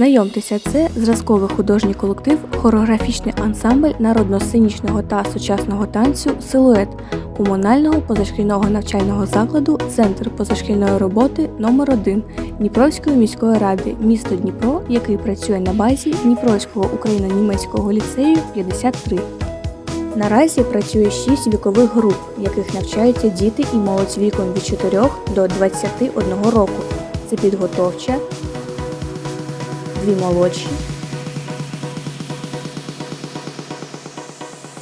Знайомтеся, це зразковий художній колектив, хореографічний ансамбль народно-сценічного та сучасного танцю Силует комунального позашкільного навчального закладу Центр позашкільної роботи номер 1 Дніпровської міської ради місто Дніпро, який працює на базі Дніпровського україно-німецького ліцею 53. Наразі працює 6 вікових груп, в яких навчаються діти і молодь віком від 4 до 21 року. Це підготовча, дві молодші,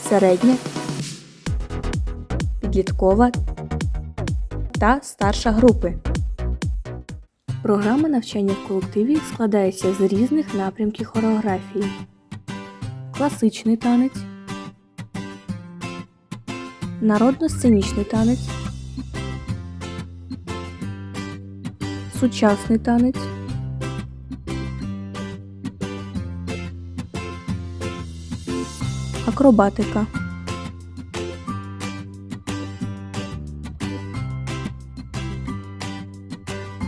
середня, підліткова та старша групи. Програма навчання в колективі складається з різних напрямків хореографії: класичний танець, народно-сценічний танець, сучасний танець. Акробатика.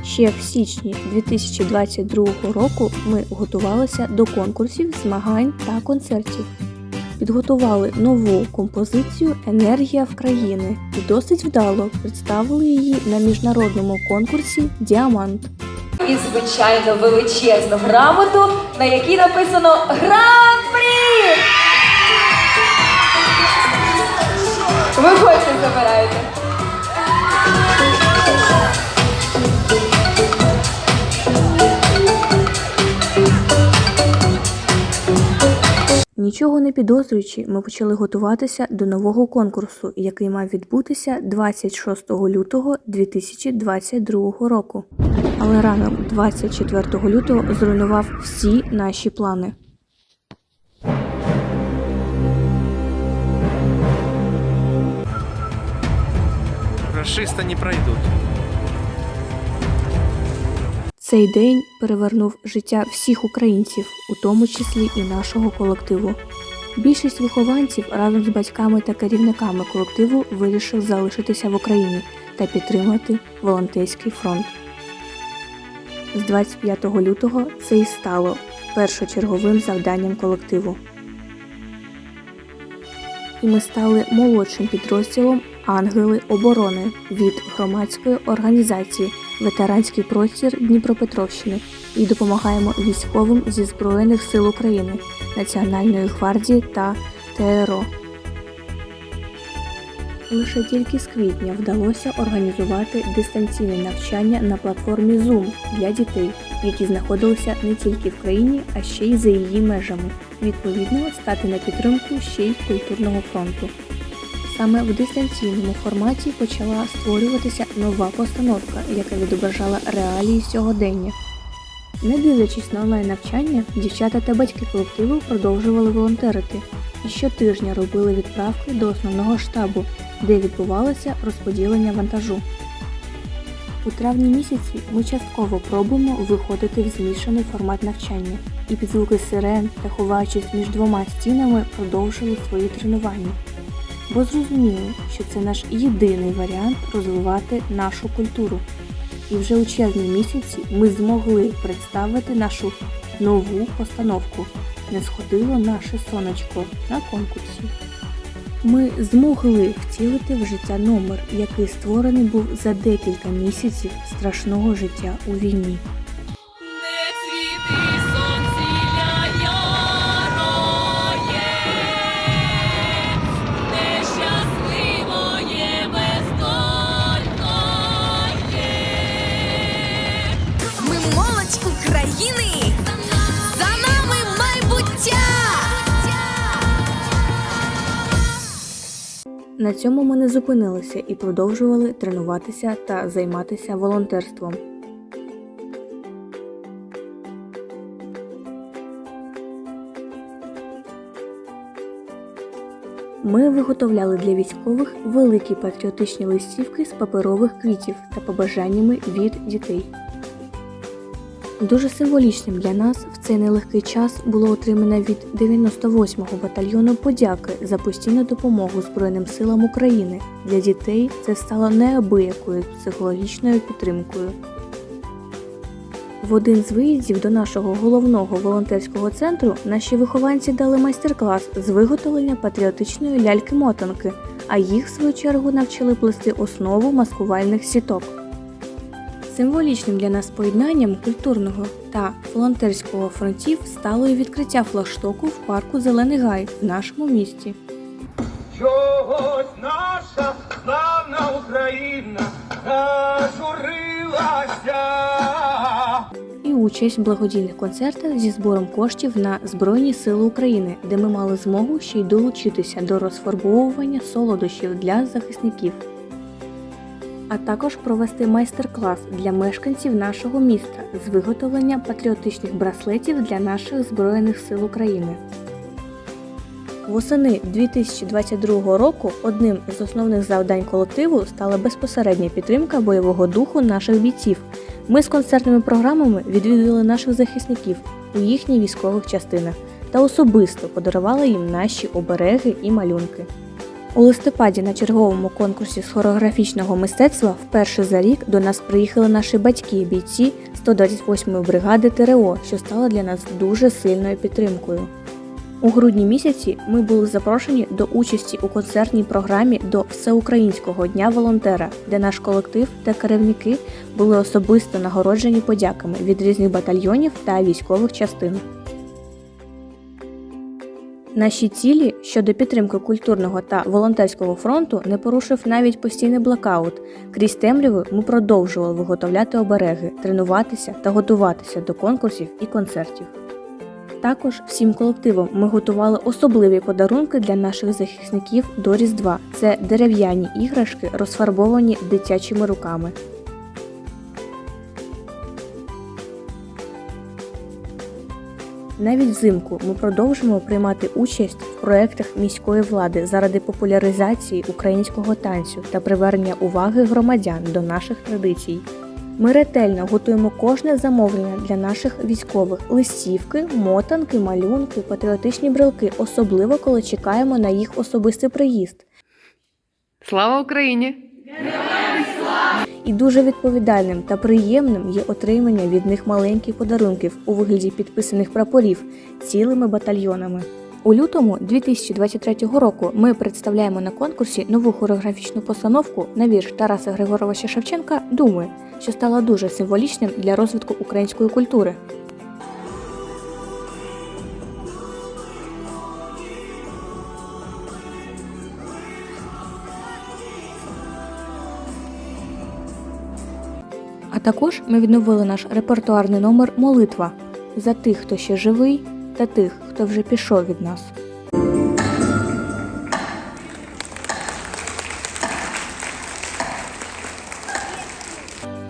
Ще в січні 2022 року ми готувалися до конкурсів, змагань та концертів. Підготували нову композицію Енергія в країни і досить вдало представили її на міжнародному конкурсі Діамант. І, звичайно, величезну грамоту, на якій написано Гран-прі! Виходьте, забирайте. Нічого не підозрюючи, ми почали готуватися до нового конкурсу, який мав відбутися 26 лютого 2022 року. Але ранок 24 лютого зруйнував всі наші плани. Расисты не пройдут. Цей день перевернув життя всіх українців, у тому числі і нашого колективу. Більшість вихованців разом з батьками та керівниками колективу вирішив залишитися в Україні та підтримати волонтерський фронт. З 25 лютого це і стало першочерговим завданням колективу. І ми стали молодшим підрозділом Ангели оборони від громадської організації Ветеранський простір Дніпропетровщини і допомагаємо військовим зі Збройних сил України, Національної гвардії та ТРО. Лише тільки з квітня вдалося організувати дистанційне навчання на платформі Zoom для дітей, які знаходилися не тільки в країні, а ще й за її межами. Відповідно, стати на підтримку ще й культурного фронту. Саме в дистанційному форматі почала створюватися нова постановка, яка відображала реалії сьогодення. Не дивлячись на онлайн навчання, дівчата та батьки колективу продовжували волонтерити і щотижня робили відправки до основного штабу, де відбувалося розподілення вантажу. У травні місяці ми частково пробуємо виходити в змішаний формат навчання і під звуки сирен та ховаючись між двома стінами продовжили свої тренування. Бо зрозуміли, що це наш єдиний варіант розвивати нашу культуру. І вже у червні місяці ми змогли представити нашу нову постановку Не сходило наше сонечко на конкурсі. Ми змогли втілити в життя номер, який створений був за декілька місяців страшного життя у війні. На цьому ми не зупинилися і продовжували тренуватися та займатися волонтерством. Ми виготовляли для військових великі патріотичні листівки з паперових квітів та побажаннями від дітей. Дуже символічним для нас в цей нелегкий час було отримане від 98-го батальйону подяки за постійну допомогу Збройним силам України. Для дітей це стало неабиякою психологічною підтримкою. В один з виїздів до нашого головного волонтерського центру наші вихованці дали майстер-клас з виготовлення патріотичної ляльки-мотанки, а їх, в свою чергу, навчили плести основу маскувальних сіток. Символічним для нас поєднанням культурного та волонтерського фронтів стало і відкриття флагштоку в парку Зелений Гай в нашому місті. Чогось наша славна Україна зажурилася. і участь в благодійних концертах зі збором коштів на Збройні Сили України, де ми мали змогу ще й долучитися до розфарбовування солодощів для захисників, а також провести майстер-клас для мешканців нашого міста з виготовлення патріотичних браслетів для наших Збройних сил України. Восени 2022 року одним з основних завдань колективу стала безпосередня підтримка бойового духу наших бійців. Ми з концертними програмами відвідали наших захисників у їхніх військових частинах та особисто подарували їм наші обереги і малюнки. У листопаді на черговому конкурсі з хореографічного мистецтва вперше за рік до нас приїхали наші батьки, бійці 128-ї бригади ТРО, що стало для нас дуже сильною підтримкою. У грудні місяці ми були запрошені до участі у концертній програмі до Всеукраїнського дня волонтера, де наш колектив та керівники були особисто нагороджені подяками від різних батальйонів та військових частин. Наші цілі щодо підтримки культурного та волонтерського фронту не порушив навіть постійний блокаут. Крізь темряви ми продовжували виготовляти обереги, тренуватися та готуватися до конкурсів і концертів. Також всім колективом ми готували особливі подарунки для наших захисників до Різдва. Це дерев'яні іграшки, розфарбовані дитячими руками. Навіть взимку ми продовжуємо приймати участь в проєктах міської влади заради популяризації українського танцю та привернення уваги громадян до наших традицій. Ми ретельно готуємо кожне замовлення для наших військових листівки, мотанки, малюнки, патріотичні брелки, особливо коли чекаємо на їх особистий приїзд. Слава Україні! І дуже відповідальним та приємним є отримання від них маленьких подарунків у вигляді підписаних прапорів цілими батальйонами. У лютому 2023 року ми представляємо на конкурсі нову хореографічну постановку на вірш Тараса Григоровича Шевченка Думи, що стала дуже символічним для розвитку української культури. Також ми відновили наш репертуарний номер Молитва за тих, хто ще живий, та тих, хто вже пішов від нас.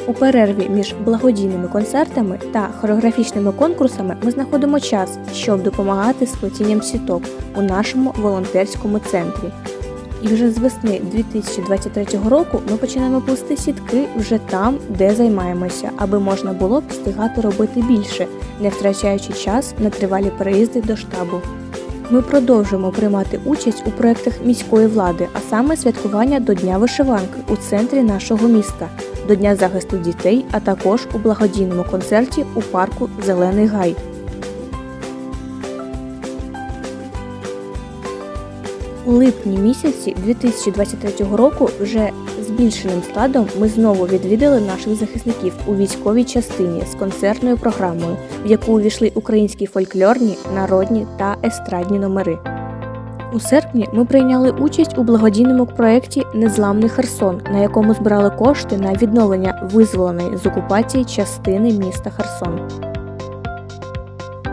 У перерві між благодійними концертами та хореографічними конкурсами ми знаходимо час, щоб допомагати з плетінням сіток у нашому волонтерському центрі. І вже з весни 2023 року ми починаємо плести сітки вже там, де займаємося, аби можна було б встигати робити більше, не втрачаючи час на тривалі переїзди до штабу. Ми продовжуємо приймати участь у проєктах міської влади, а саме святкування до Дня вишиванки у центрі нашого міста, до Дня захисту дітей, а також у благодійному концерті у парку Зелений Гай. У липні місяці 2023 року вже збільшеним складом ми знову відвідали наших захисників у військовій частині з концертною програмою, в яку увійшли українські фольклорні, народні та естрадні номери. У серпні ми прийняли участь у благодійному проєкті Незламний Херсон, на якому збирали кошти на відновлення визволеної з окупації частини міста Херсон.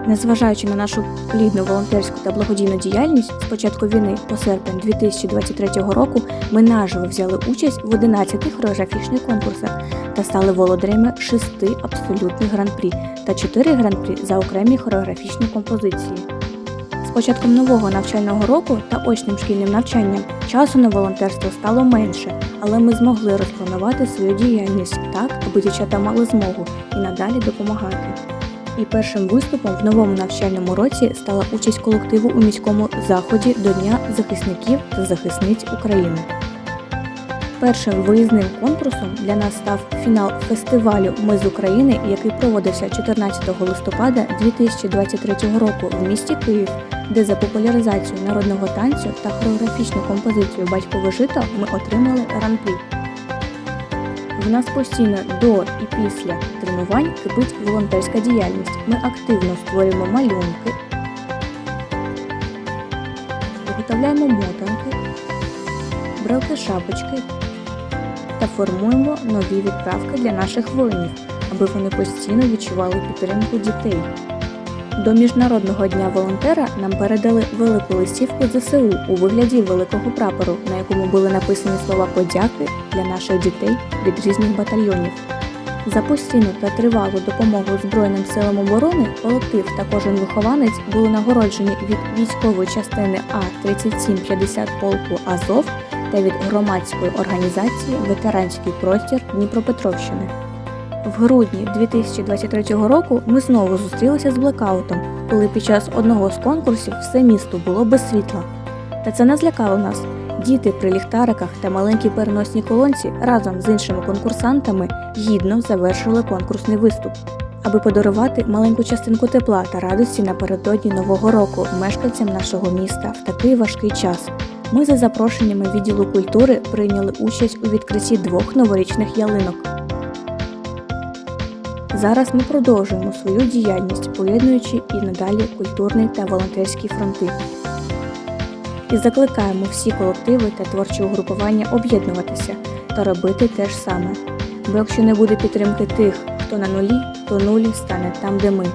Незважаючи на нашу плідну волонтерську та благодійну діяльність з початку війни по серпень 2023 року ми наживо взяли участь в 11 хореографічних конкурсах та стали володарями 6 абсолютних гран-прі та 4 гран-прі за окремі хореографічні композиції. З початком нового навчального року та очним шкільним навчанням часу на волонтерство стало менше, але ми змогли розпланувати свою діяльність так, аби дівчата мали змогу і надалі допомагати. І першим виступом в новому навчальному році стала участь колективу у міському заході до Дня захисників та захисниць України. Першим виїзним конкурсом для нас став фінал фестивалю Ми з України, який проводився 14 листопада 2023 року в місті Київ, де за популяризацію народного танцю та хореографічну композицію Батькове жито ми отримали гран-прі. В нас постійно до і після тренувань кипить волонтерська діяльність. Ми активно створюємо малюнки, виготовляємо мотанки, брелки шапочки та формуємо нові відправки для наших воїнів, аби вони постійно відчували підтримку дітей. До Міжнародного дня волонтера нам передали велику листівку ЗСУ у вигляді великого прапору, на якому були написані слова подяки для наших дітей від різних батальйонів. За постійну та тривалу допомогу Збройним силам оборони колектив та кожен вихованець були нагороджені від військової частини А 3750 полку Азов та від громадської організації Ветеранський простір Дніпропетровщини. В грудні 2023 року ми знову зустрілися з блекаутом, коли під час одного з конкурсів все місто було без світла. Та це не злякало нас. Діти при ліхтариках та маленькій переносній колонці разом з іншими конкурсантами гідно завершили конкурсний виступ. Аби подарувати маленьку частинку тепла та радості напередодні нового року мешканцям нашого міста в такий важкий час. Ми за запрошеннями відділу культури прийняли участь у відкритті двох новорічних ялинок. Зараз ми продовжуємо свою діяльність, поєднуючи і надалі культурний та волонтерські фронти. І закликаємо всі колективи та творчі угрупування об'єднуватися та робити те ж саме. Бо якщо не буде підтримки тих, хто на нулі, то нулі стане там, де ми.